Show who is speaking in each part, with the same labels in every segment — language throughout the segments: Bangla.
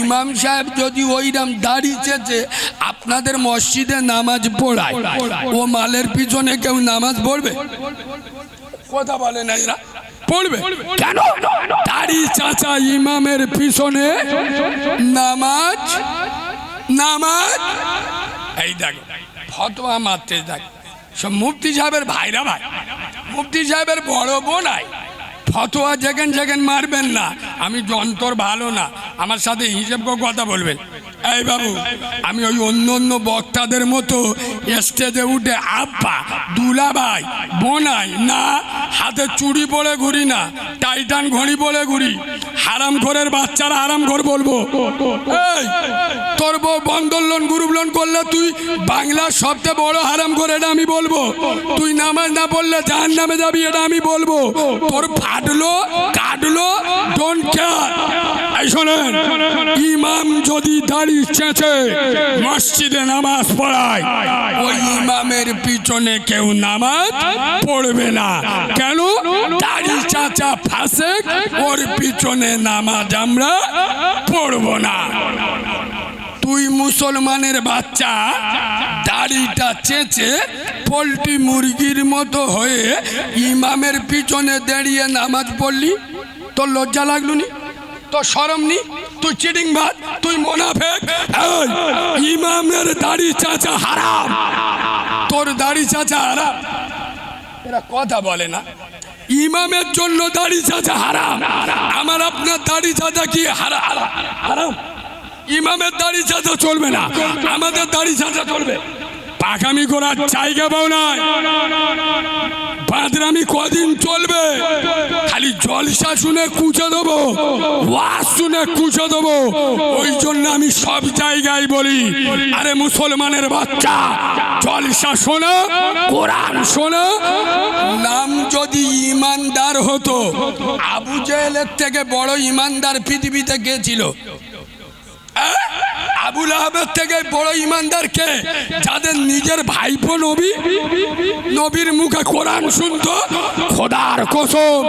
Speaker 1: ইমাম সাহেব যদি ওইরাম দাড়ি চেয়েছে আপনাদের মসজিদে নামাজ পড়ায়, ও মালের পিছনে কেউ নামাজ পড়বে? কথা বলে না এরা। পড়বে? কেন? চাচা ইমামের পিছনে নামাজ নামাজ? এই দেখো, ফতোয়া মারতে দেখ সব ভাইরা ভাই, মুফতি সাহেবের বড় বোনাই ফতোয়া যেখান যেখান মারবেন না। আমি যন্তর ভালো না। আমার সাথে হিসেব কথা বলবেন। এই বাবু, আমি ওই অন্য অন্য বক্তাদের মতো স্টেজে উঠে আব্বা, দুলাভাই, বোনাই, না, হাতে চুড়ি পরে ঘুরি না, টাইটান ঘড়ি পরে ঘুরি, হারাম ঘরের বাচ্চারা হারাম ঘর বলব। এই, তোর বউ বন্ধন লোন গ্রুপ লোন করলে তুই বাংলার সবচেয়ে বড় হারাম করে এটা আমি বলব। তুই নামাজ না বললে জাহান নামে যাবি, এটা আমি বলব। তোর ফাটলো, কাটলো ডোন্ট কেয়ার এই শোনেন, ইমাম যদি দাড়ি চেঁচে মসজিদে নামাজ পড়ায়। ওই ইমামের পিছনে কেউ নামাজ পড়বে না। কেন? দাড়ি চাচা ফাঁসে ওর পিছনে নামাজ আমরা পড়ব না। তুই মুসলমানের বাচ্চা দাড়িটা চেঁচে পোলট্রি মুরগির মতো হয়ে ইমামের পিছনে দাঁড়িয়ে নামাজ পড়লি? তোর লজ্জা লাগল নি? তোর সরম নি? তুই চিটিং ভাত, তুই মোনাফেক। ইমামের দাড়ি চাচা হারাম। তোর দাড়ি চাচা হারাম। এরা কথা বলে না। ইমামের জন্য দাড়ি চাচা হারাম। আমার আপনার দাড়ি চাচা কি হারা হারা- হারাম? ইমামের দাড়ি চাচা চলবে না। আমাদের দাড়ি চাচা চলবে। পাকামি করার জায়গা পাও নাই। বাদরামি কদিন চলবে? খালি জলসা শুনে কুচে দেবো, ওয়াজ শুনে কুচে দেবো। ওই জন্য আমি সব জায়গায় বলি, আরে মুসলমানের বাচ্চা, জলসা শোনো, কোরআন শোনো। নাম যদি ইমানদার হতো, আবু জেলের থেকে বড় ইমানদার পৃথিবীতে কে ছিল? আহ? আবুল আহমেদ থেকে বড় ইমানদার কে যাদের নিজের ভাইপো নবী, নবীর মুখে কোরআন শুনতো, খোদার কসম,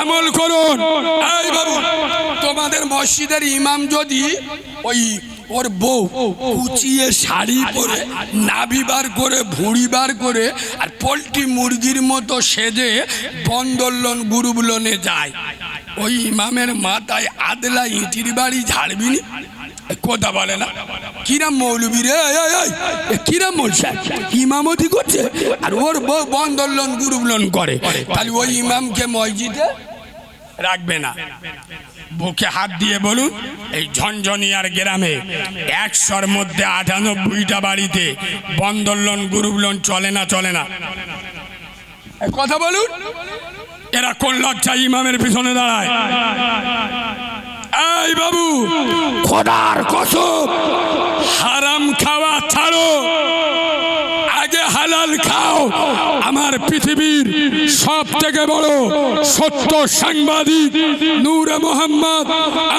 Speaker 1: আমল করুন। এই বাবু, তোমাদের মসজিদের ইমাম যদি ওই ওর বউ কুচিয়ে শাড়ি পরে নাভি বার করে, ভুঁড়ি বার করে আর পোলট্রি মুরগির মতো সেজে বন্দোলন গুরুবলনে যায়, ওই ইমামের মাথায় আদলা ইঁটির বাড়ি ঝাড়বি নি কথা বলে না কিরাম মৌলবী রে কিরাম মৌল সাহেব, ইমামতি করছে, আর ওর বউ বন্দোলন, গুরুবলন করে। তাহলে ওই ইমামকে মসজিদে রাখবে না। বুকে হাত দিয়ে বলুন, এই ঝনঝনিয়ার গ্রামে একশোর মধ্যে আটানব্বইটা বাড়িতে বন্দোলন, গুরুবলন চলে না চলে না। কথা বলুন, এরা কোন লজ্জা ইমামের পিছনে দাঁড়ায়? এই বাবু। খোদার কসম। হারাম খাওয়া ছাড়ো। হালাল খাও। আমার পৃথিবীর সব থেকে বড় সত্য সাংবাদিক নূরে মোহাম্মদ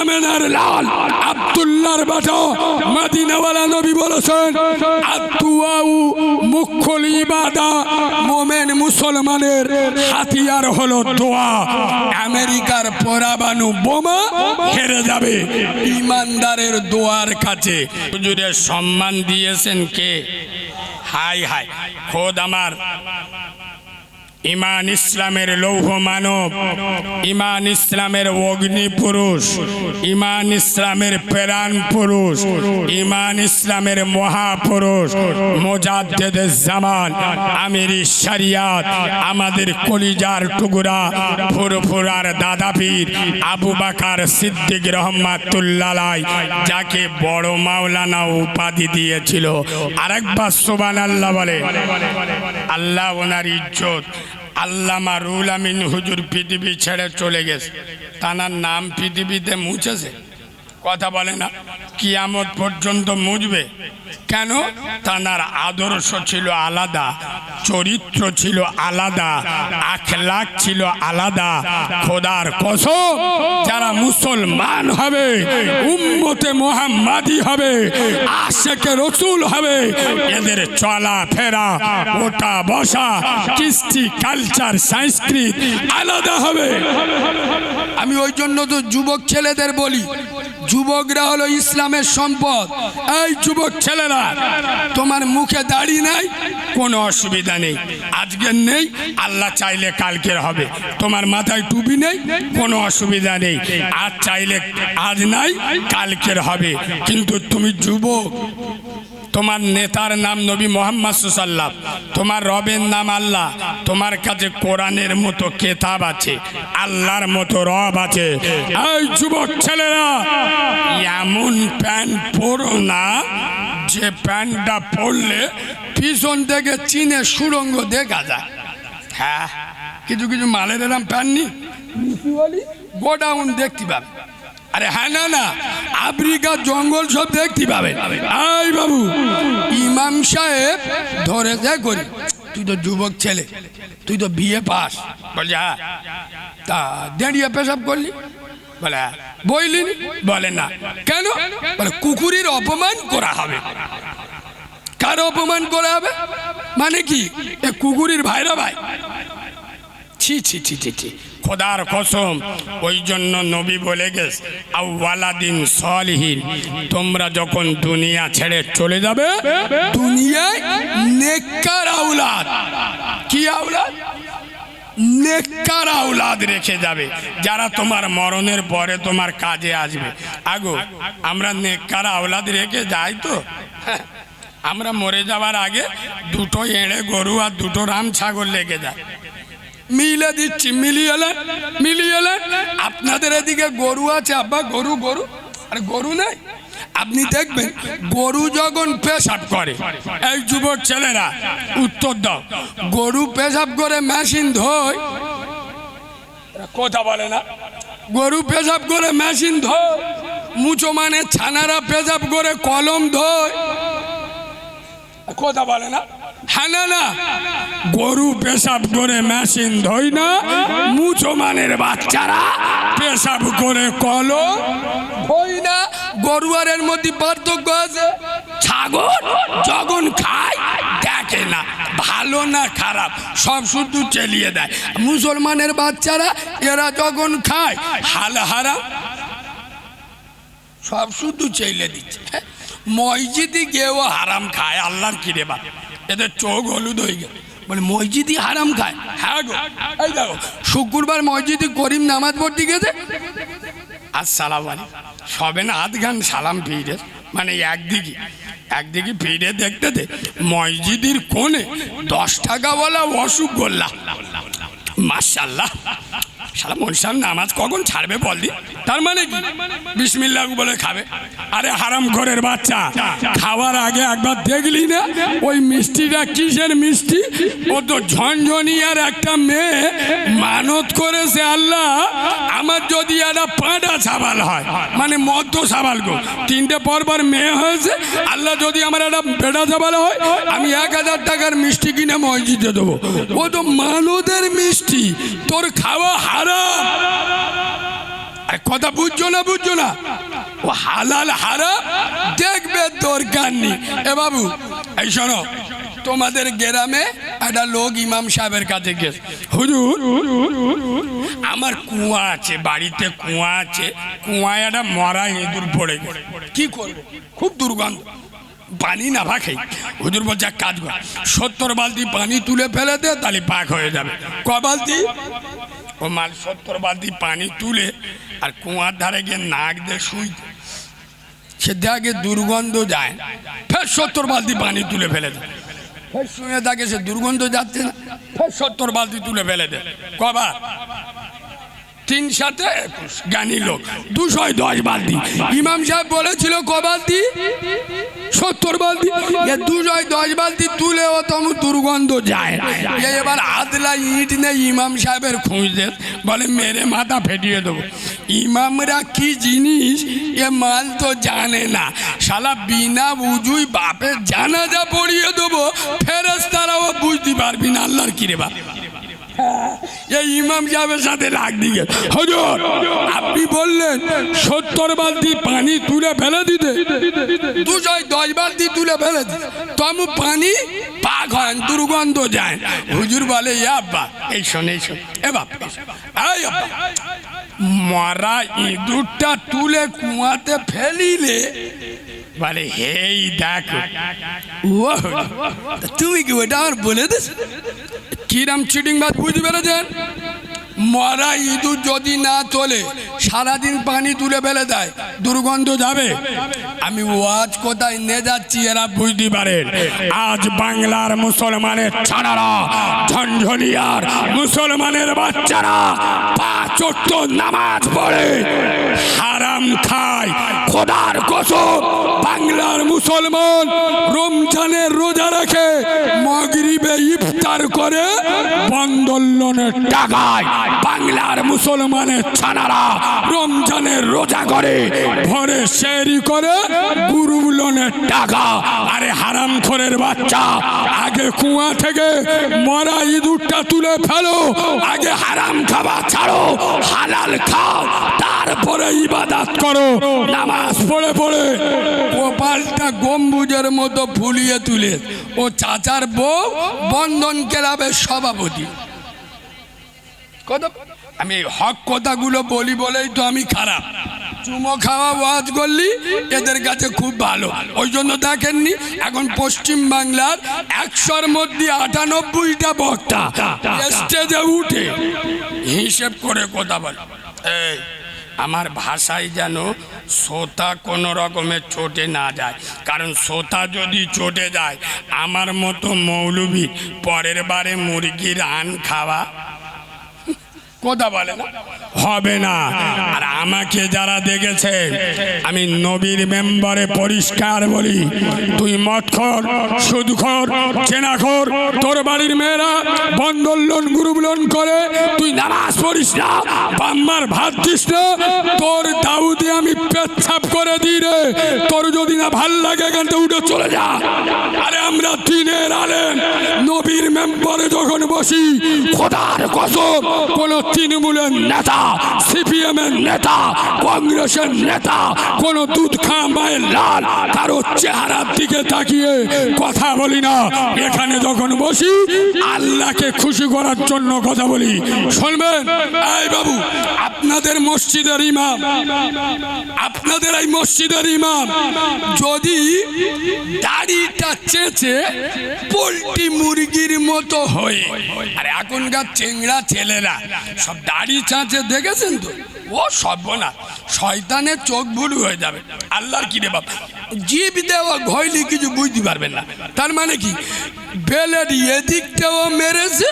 Speaker 1: আমেনার লাল। আব্দুল্লাহর বাটা মাদিনাওয়ালা নবী বলেছেন আতুয়াউ মুখল ইবাদা, মোমেন মুসলমানের হাতিয়ার হলো দোয়া। আমেরিকার পরাবানু বোমা হেরে যাবে। ইমানদারের দোয়ার কাছে। হুজুরের সম্মান দিয়েছেন কে? High high. খোদ আমার। ইমান ইসলামের লৌহ মানব, ইমান ইসলামের অগ্নি পুরুষ, ইমান ইসলামের প্রাণ পুরুষ, ইমান ইসলামের মহাপুরুষ, মোজাদ্দেদ জামান, আমির শরিয়াত, আমাদের কলিজার টুকুরা, ফুরফুরার দাদাপীর, আবু বাকার সিদ্দিক রহমাতুল্লাহ যাকে বড় মাওলানা উপাধি দিয়েছিল। আরেকবার সোবান আল্লাহ বলে, আল্লাহ ওনার ইজ্জত। আল্লামা রুল আমিন হুজুর পৃথিবী ছেড়ে চলে গেছে। তানার নাম পৃথিবীতে মুছেছে। কথা বলে না, কিয়ামত পর্যন্ত মুছবে। কেন? তানার আদর্শ ছিল আলাদা। চরিত্র
Speaker 2: ছিল আলাদা আখলাক ছিল আলাদা। খোদার কসম, যারা মুসলমান হবে, উম্মতে মোহাম্মাদি হবে, আশেকে রসুল হবে, এদের চলা ফেরা, ওটা বসা, কৃষ্টি কালচার সংস্কৃত আলাদা হবে।
Speaker 1: আমি ওই জন্য তো যুবক ছেলেদের বলি, যুবকরা হলো ইসলামের সম্পদ। এই যুবক ছেলেরা, তোমার মুখে দাড়ি নাই?
Speaker 2: কোনো অসুবিধা নেই। আজকের নেই, আল্লাহ চাইলে কালকের হবে। তোমার মাথায় টুপি নেই, কোনো অসুবিধা নেই। আজ চাইলে, আজ নাই, কালকের হবে। কিন্তু তুমি যুবক, তোমার নেতার নাম নবী মোহাম্মদ সুসাল্লাহ তোমার রবের নাম আল্লাহ। তোমার কাছে কোরআনের মতো কেতাব আছে, আল্লাহর মতো রব আছে। এই যুবক ছেলেরা, এমন প্যান্ট পরো না যে প্যান্টটা পরলে
Speaker 1: পিছন থেকে চীনে সুরঙ্গ দেখা যায়।
Speaker 2: হ্যাঁ
Speaker 1: কিছু কিছু মালের এরম প্যান্নি গোডাউন দেখতে পাবে। আরে হ্যাঁ না না, আফ্রিকা জঙ্গল সব দেখতে পাবে। এই বাবু, ইমাম সাহেব ধরে যা করি তুই তো যুবক ছেলে, তুই তো বিয়ে পাস।
Speaker 2: বলছে হ্যাঁ।
Speaker 1: তা দাঁড়িয়ে পেশাব করলি?
Speaker 2: বলে হ্যাঁ।
Speaker 1: বইলি নি?
Speaker 2: বলে না।
Speaker 1: কেন? কুকুরের অপমান করা হবে। কার অপমান করা হবে? মানে কি? এ কুকুরের ভাইরা ভাই। ছি ছি ছি ছি ছি।
Speaker 2: খোদার কসম, ওই জন্য নবী বলে গেছ আউ্লাদিন সলিহীন, তোমরা যখন দুনিয়া ছেড়ে চলে যাবে,
Speaker 1: দুনিয়ায় নেককার আউলাদ। কি আউলাদ?
Speaker 2: নেককার আউলাদ রেখে যাবে। যারা তোমার মরণের পরে তোমার কাজে আসবে। আগো, আমরা নেককার আউলাদ রেখে যাই তো। আমরা মরে যাওয়ার আগে দুটো এড়ে গরু আর দুটো রাম ছাগল লেগে যায়
Speaker 1: মিলে দিচ্ছি, মিলিয়ে মিলিয়ে আপনাদের এদিকে গরু আছে, আব্বা, গরু গরু। আর গরু নেই। আপনি দেখবেন গরু যখন পেশাব করে,
Speaker 2: এই যুবক ছেলেরা, উত্তর দাও।
Speaker 1: গরু পেশাব করে মেশিন ধোয়।
Speaker 2: কথা বলে না।
Speaker 1: গরু পেশাব করে মেশিন ধোয়। মুচো মানে ছানারা পেশাব করে কলম ধোয়।
Speaker 2: কথা বলে না।
Speaker 1: হ্যাঁ না
Speaker 2: গরু পেশাব করে মেশিন ধই না। মুসলমানের বাচ্চারা পেশাব করে কলম
Speaker 1: হই না গরু আর এর মধ্যে পার্থক্য আছে?
Speaker 2: ছাগল যখন খায়, দেখে না। ভালো না খারাপ, সব শুধু চেলিয়ে দেয়।
Speaker 1: মুসলমানের বাচ্চারা, এরা যখন খায়,
Speaker 2: হাল হারা
Speaker 1: সব শুধু চেলে দিচ্ছে। হ্যাঁ?
Speaker 2: মসজিদে গিয়েও হারাম খায়, আল্লাহর কিরে বা এদের চোখ হলুদ হয়ে গেল।
Speaker 1: বলে মসজিদই হারাম খায়?
Speaker 2: হ্যাঁ গো।
Speaker 1: শুক্রবার মসজিদে করিম নামাজ পড়তে গেছে?
Speaker 2: আসসালাম আলাইকুম। সবে না আধ গান সালাম ফিরে মানে একদিকে একদিকে ফিরে দেখতে দে, মসজিদের কোণে দশ টাকা বলা অসুখ গোল্লা। মার্শাল্লাহ সালা মনসার নামাজ কখন ছাড়বে বলদি তার মানে কি? বিসমিল্লাহ বলে খাবে। আরে হারাম ঘরের বাচ্চা, খাওয়ার আগে একবার দেখলি না? ওই মিষ্টিটা কিসের মিষ্টি? ও তো ঝনঝনিয়ার একটা মেয়ে, মানত করেছে আল্লাহ। আমার যদি একটা পাঁটা সাবাল হয়। মানে মধ্য সাবাল গো। তিনটে পর পর মেয়ে হয়েছে। আল্লাহ যদি আমার একটা বেটা সাবাল হয়, আমি এক হাজার টাকার মিষ্টি কিনে মসজিদে দেবো। ও তো মানদের মিষ্টি। তোর খাওয়া আরে কথা বুঝছ না বুঝছ না? ও হালাল হারাম। দেখবে দরকার নেই। এ বাবু, এই শোনো, তোমাদের গ্রামে একটা লোক ইমাম সাহেবের কাছে গেছে। হুজুর, আমার কুয়া আছে, বাড়িতে কুয়া আছে, কুয়ায় একটা মরা ইঁদুর পড়ে গেছে। কি করব? খুব দুর্গন্ধ। পানি না ভাখাই হুজুর বলছে, এক কাজ কর, সত্তর বালতি পানি তুলে ফেলে দে, তাহলে পাক হয়ে যাবে। ক বালতি? ও মাল, সত্তর বালতি পানি তুলে আর কুয়ার ধারে গিয়ে নাক দিয়ে শুইতে সে দেখে দুর্গন্ধ যায়। ফের সত্তর বালতি পানি তুলে ফেলে দেয় শুয়ে থাকে সে দুর্গন্ধ যাচ্ছে না। সত্তর বালতি তুলে ফেলে দেয় কবার? তিন সাথে একুশ জ্ঞানী লোক। দুশো দশ বালতি। ইমাম সাহেব বলেছিল, ক বালতি? সত্তর বালতি। এ দুশো দশ বালতি তুলে ও তম দুর্গন্ধ যায়। এবার আদলা ইট নেই ইমাম সাহেবের খুঁজতে। বলে, মেরে মাথা ফেটিয়ে দেবো। ইমামরা কি জিনিস? এ মাল তো জানে না।
Speaker 1: শালা বিনা উজুই বাপের জানাজা পড়িয়ে দেবো। ফেরেস তারাও বুঝতে পারবি না, আল্লাহর কিরে বাপ। এই ইমাম সাহেবের সাথে লাগ দিয়ে হজর, আপনি বললেন সত্তর বালতি পানি তুলে ফেলে দিতে। দুশো দশ বালতি তুলে ফেলে দিতে। তো আমি পানি পাক হয়, দুর্গন্ধ যায়। হুজুর বলে, এ আব্বা, এই শোন শোন, এ বাপ মরা ইঁদুরটা তুলে কুয়াতে ফেলিলে? বলে, হেই, দেখো। তুমি কি ওটা আমার বলে দিস কিরাম চিটিং বাদ, বুঝতে পেরেছেন? মরা ইঁদুর যদি না তোলে, সারাদিন পানি তুলে ফেলে দেয়, দুর্গন্ধ যাবে। আমি ওয়াজ কোথায় নিয়ে যাচ্ছি এরা বুঝতে পারেন আজ বাংলার মুসলমানের ছাড়ারা ঝঞ্ঝনিয়ার মুসলমানের বাচ্চারা পাঁচ নামাজ পড়ে, হারাম খায়, খোদার কসম। বাংলার মুসলমান রমজানের রোজা রাখে মগরিবে ইফতার করে বন্দোলনের টাকায় বাংলার মুসলমানের ছানারা রমজানের রোজা করে ভরে শেরি করে গুরুগুলনের টাকা। আরে হারাম খোরের বাচ্চা, আগে কুয়া থেকে মরা ইঁদুরটা তুলে ফেলো, আগে হারাম খাবার ছাড়ো, হালাল খাও, তারপরে ইবাদাত করো, নামাজ পড়ে পড়ে কপালটা গম্বুজের মতো ফুলিয়ে তুলে। ও চাচার বউ বন্ধন ক্লাবের সভাপতি। আমি হক কথাগুলো বলি বলেই তো আমি খারাপ। চুমো খাওয়া ওয়াজ করলি এদের কাছে খুব ভালো। ওই জন্য দেখেননি এখন পশ্চিম বাংলার একশোর মধ্যে আটানব্বইটা বক্তা। স্টেজে উঠে হিসেব করে কথা বল। এই আমার ভাষায় যেন শ্রোতা কোনো রকমের চটে না যায়। কারণ শ্রোতা যদি চটে যায়, আমার মতো মৌলভী পরের বারে মুরগির আন খাওয়া কথা বলে না। হবে না। আর আমাকে যারা দেখেছে, আমি নবীর মেম্বারে পরিষ্কার বলি, তুই মদ খর সুদ খর চেনা খর তোর বাড়ির মেয়েরা বন্ধন লোন, গ্রুপ লোন করে, তুই নামাজ পড়িস না বাম্মার ভাত দিস না, তোর দাউদি আমি পেচ্ছাপ করে দিই রে, তোর যদি না ভালো লাগে এখান থেকে উঠে চলে যা। আরে আমরা দিনের আলেন নবীর মেম্বারে যখন বসি, খোদার কসম, কোন তৃণমূলের নেতা সিপিএম এর নেতা কংগ্রেসের নেতা, কোন দুধ খা মায়ের লাল, কারও চেহারার দিকে তাকিয়ে কথা বলি না। এখানে যখন বসি, আল্লাহকে খুশি করার জন্য কথা বলি। শুনবেন? এই বাবু, আপনাদের মসজিদের ইমাম, আপনাদের এই মসজিদের ইমাম যদি দাড়িটা চেঁচে পোলট্রি মুরগির মতো হয়ে। আর এখনকার চেংড়া ছেলেরা, সব দাড়ি চাঁচে দেখেছেন তো? ও সর্বনা শয়তানের চোখ ভুলু হয়ে যাবে। আল্লাহর কিরে বাবা জীব দেওয়া ঘইলে কিছু বুঝতে পারবেন না। তার মানে কি? বেলের এদিকটাও মেরেছে,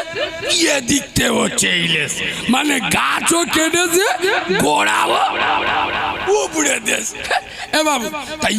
Speaker 1: এদিকটাও চেইলেছে। মানে গাছও কেটেছে, গোড়াও উপড়ে দেশ এ বাবু তাই